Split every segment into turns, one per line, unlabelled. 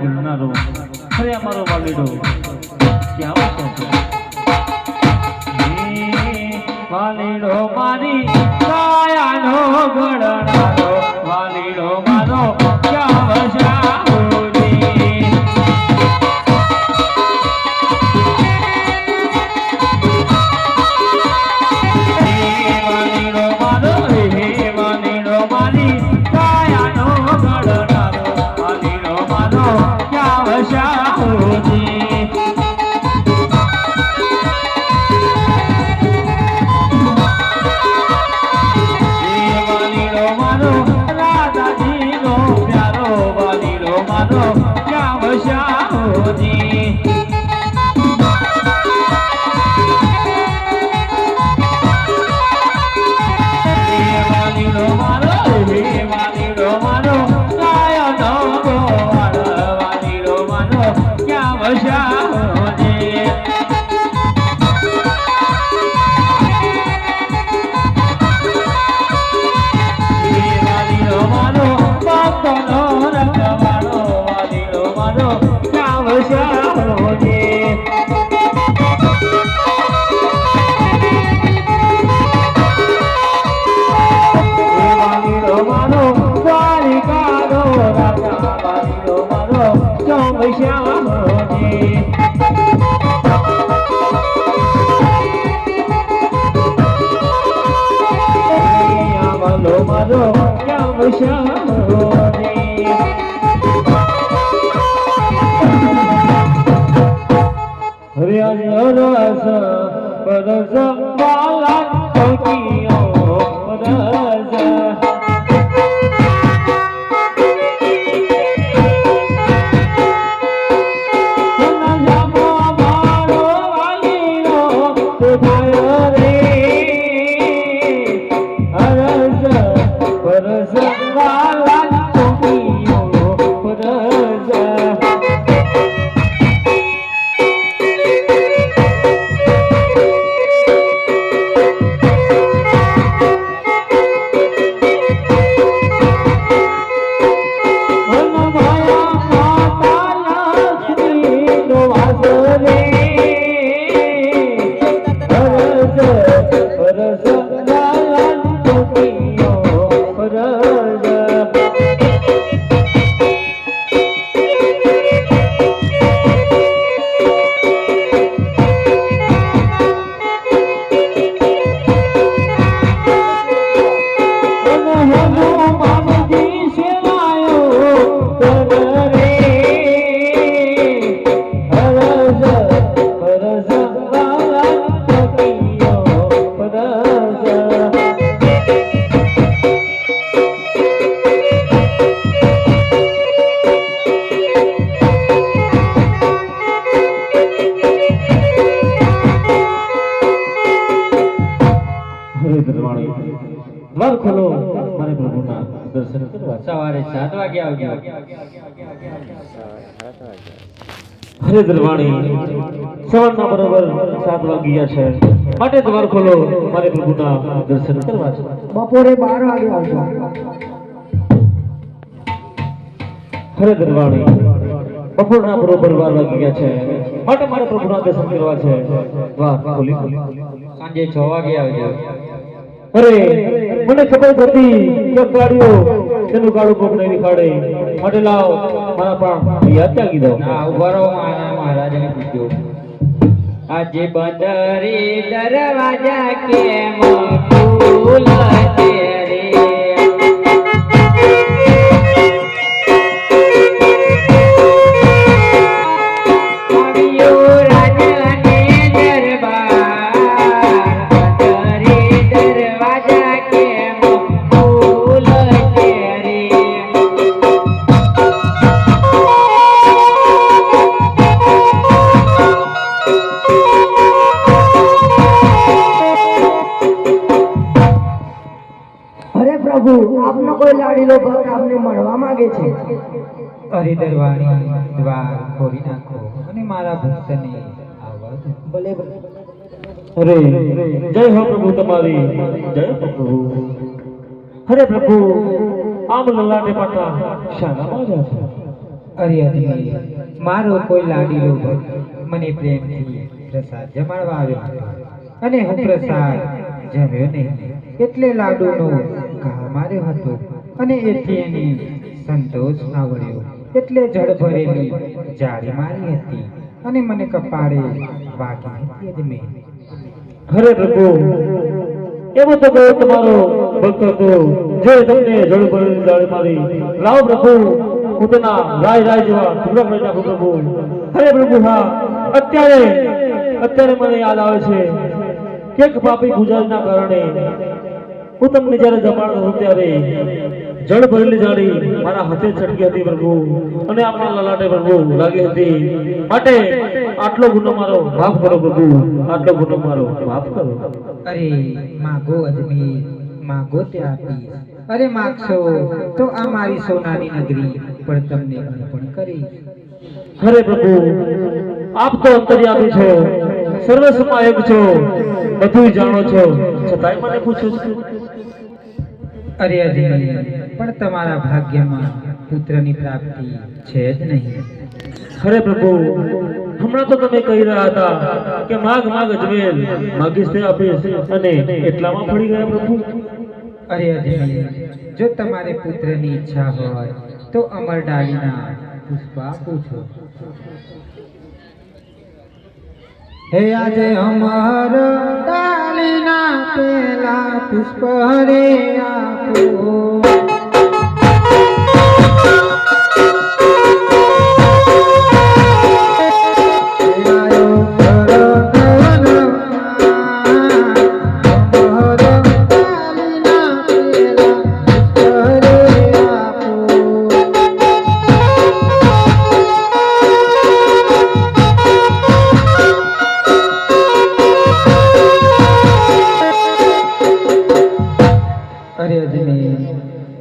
ભૂલનારો અરે અમારો વાલીડો. ક્યાં આવશે ક્યાં વસાવજી હરિયાળી રસ ખોલો. મારે પ્રભુના દર્શન કરવા.
સવારે સાત વાગે આવજો.
હરે દરવાણી સવારના બરોબર સાત વાગ્યા ગયા છે. માટે દ્વાર ખોલો. મારે પ્રભુના દર્શન કરવા છે.
બપોરે બાર વાગે આવજો.
હરે દરવાણી બપોરના બરોબર બાર વાગ્યા ગયા છે. માટે મારે પ્રભુના દર્શન કરવા છે. દ્વાર ખોલી ખોલી.
સાંજે છ વાગે આવજો.
અરે, મને ખબર હતી કે ગાડીઓ તેનું ગાડું કોક નહીં દેખાડે માટે લાવ, મારા પણ યાદ જાગી દો
ના, ઊભા મારા મહારાજને પૂછ્યો. આજે બંદરી દરવાજા કેમ
કોઈ ભક્ત આપને મળવા માંગે છે.
અરે દરવાણી દ્વાર ખોલી નાખો અને મારા ભક્તને આવવા દો.
ભલે ભલે.
અરે જય હો પ્રભુ તમારી જય હો પ્રભુ. અરે પ્રભુ આમ લલાટે પાટા શાના માર્યા છે.
અરે અજમેર મારો કોઈ લાડીલો ભક્ત મને પ્રેમથી પ્રસાદ જમાડવા આવ્યો અને હું પ્રસાદ જમ્યો નહીં. એટલે લાડુનો ઘા માર્યો હતો. અને એથી એને સંતોષ આવડ્યો. એટલે જળ જાળી મારી હતી અને મને કપાળે વાગી હતી અજમેર
હરે પ્રભુ, એવો તો કયો તમારો ભક્ત હતો જે તમને જળ જાળી મારી. લાવ પ્રભુ, હું તેના રાય રાય જેવા ટુકડા કરી નાખું પ્રભુ. હરે પ્રભુ, હા, અત્યારે અત્યારે મને યાદ આવે છે કે એક પાપી ગુજરાતના કારણે હું તમને જ્યારે જમાડતો હતો ત્યારે જળ ભરેલી જાળી મારા હાથે છટકી હતી પ્રભુ. અને આપણા લલાટે પ્રભુ લાગી હતી. માટે આટલો ગુનો મારો માફ કરો પ્રભુ. આટલો ગુનો મારો માફ કરો.
અરે માગો અજમી માગો તે અરે માગશો તો આ મારી સોનાની નગરી પણ તમને અર્પણ કરી
અરે પ્રભુ આપ તો અંતર્યામી છો સર્વસમાયક છો બધું જાણો છો. છતાંય મને પૂછો છો.
અરે પણ તમારા ભાગ્યમાં પુત્રની પ્રાપ્તિ છે જ નહીં.
હરે પ્રભુ હમણાં તો તમે કહી રહ્યા હતા કે માગ માગ અજમેર માગીશ તે આપીશ અને એટલામાં પડી ગયા પ્રભુ.
અરે અજમેર જો તમારે પુત્રની ઈચ્છા હોય તો અમર ડાલીના પુષ્પા આપું છું હે આજે અમર ડાલીના પેલા પુષ્પ રે આપો.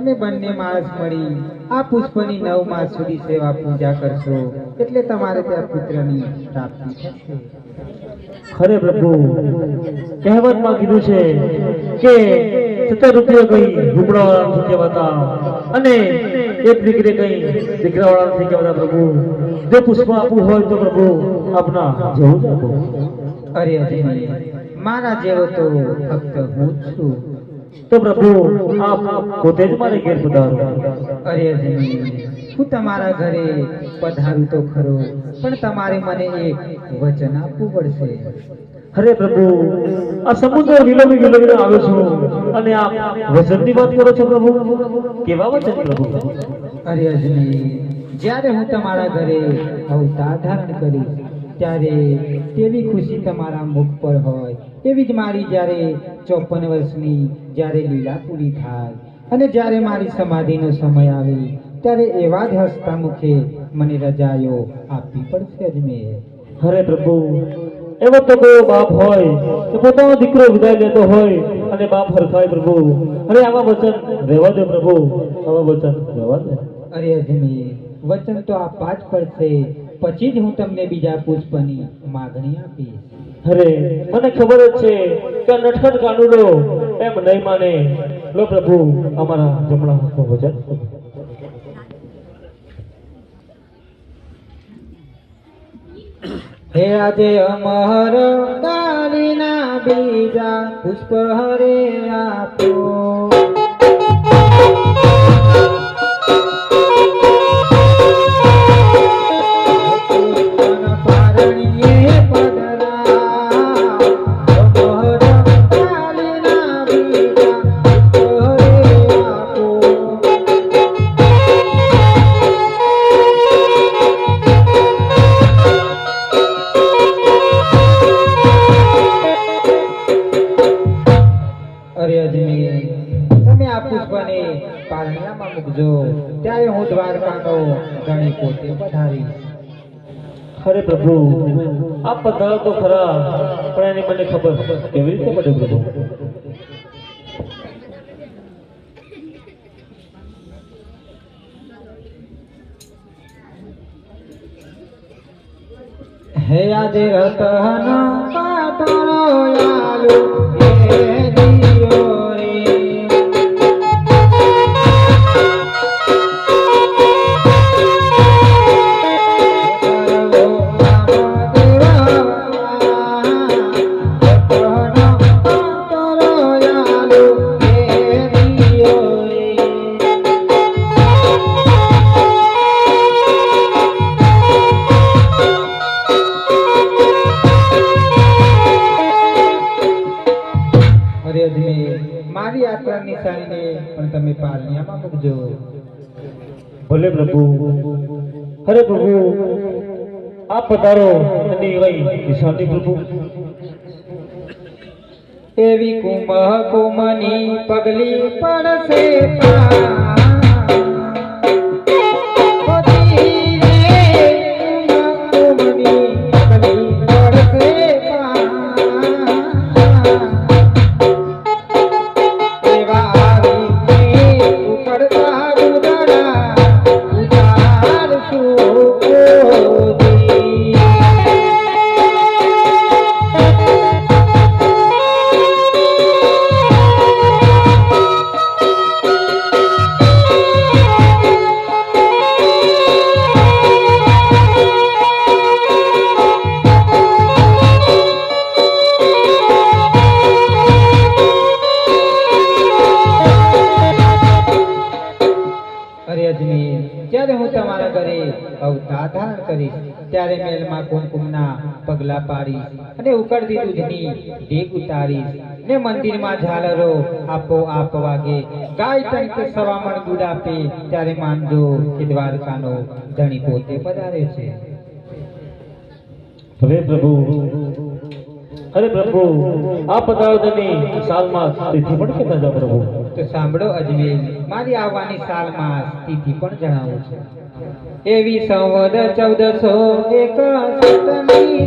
તમે બંને માણસ મળી આ પુષ્પની નવ માસ સુધી સેવા પૂજા કરશો એટલે તમારે ત્યાં પુત્રની પ્રાપ્તિ થશે.
ખરે પ્રભુ કહેવતમાં કીધું છે કે સત્તર રૂપિયા કઈ ઝૂંપડા નથી કહેવાતા અને એક દીકરી કઈ દીકરા વાળા નથી કહેવાતા પ્રભુ. જો પુષ્પ આપવું હોય તો પ્રભુ આપના જેવું જ આપો.
અરે મારા જેવો તો ફક્ત હું છું.
તો પ્રભુ આપ પોતે જ મારે ઘેર પધારો
અરે હું તમારા ઘરે પધારું તો ખરો પણ તમારે મને એક વચન આપવું પડશે.
અરે પ્રભુ આ સમુદ્ર વિલોમી વિલોમીને આવ્યો છું અને આપ વચનની વાત કરો છો પ્રભુ. કેવા વચન પ્રભુ?
અરે અજમેર જ્યારે હું તમારા ઘરે અવતાર ધારણ કરીશ ત્યારે તેવી ખુશી તમારા મુખ પર હોય. એવી જ મારી જ્યારે ચોપન વર્ષની જ્યારે લીલા પૂરી થાય અને જ્યારે મારી સમાધિનો સમય આવે ત્યારે એવા જ હસતા મુખે મને રજાયો આપવી પડશે અજમેર
હરે પ્રભુ એવો તો કોઈ બાપ હોય કે પોતાનો દીકરો વિદાય લેતો હોય અને બાપ હરખાય પ્રભુ. અરે આવા વચન રહેવા દે પ્રભુ આવા વચન રહેવા દે.
અરે અજમેર વચન તો આપવા જ પડશે. પછી જ હું તમને બીજા પુષ્પની માગણી આપીશ.
અરે, મને ખબર જ છે કે નટખટ કાનુડો એમ નહીં માને. લો પ્રભુ, અમારા જમણા હાથમાં વચન
હે આજે અમર દારીના બીજા પુષ્પ હરે આપો મૂકજો ત્યારે હું દ્વારકાનો ગણી પોતે પધારીશ
અરે પ્રભુ આ પધારો તો ખરા પણ એની મને ખબર કેવી રીતે પડે પ્રભુ?
હે આજે રતન પાટણો યાલુ. હે મારી યાત્રાની નિશાનીને પણ તમે પાર નિયામાં કરજો
ભલે પ્રભુ, હરે પ્રભુ, આપ પધારો અને પ્રભુ.
એવી કુંભ કુમની પગલી પડશે પા. ઓ ધીરે જ્યારે હું તમારા ઘરે ધારણ કરીશ, ત્યારે મેલમાં કુમકુમના પગલા પાડીશ અને ઉકળતી દૂધની ઢેક ઉતારીશ ને મંદિરમાં ઝાલરો આપો આપ વાગે. ગાય તરીકે સવામણ દૂધ આપે, ત્યારે માનજો કે દ્વારકાનો ધણી પોતે પધારે છે.
હવે પ્રભુ, અરે પ્રભુ, આ પધારો તેની સાલમાં તિથિ પણ જાઓ પ્રભુ.
તો સાંભળો અજમેર, મારી આવવાની સાલમાં તિથિ પણ જણાવું છું. એવી સંવદ ચૌદસો એક સતની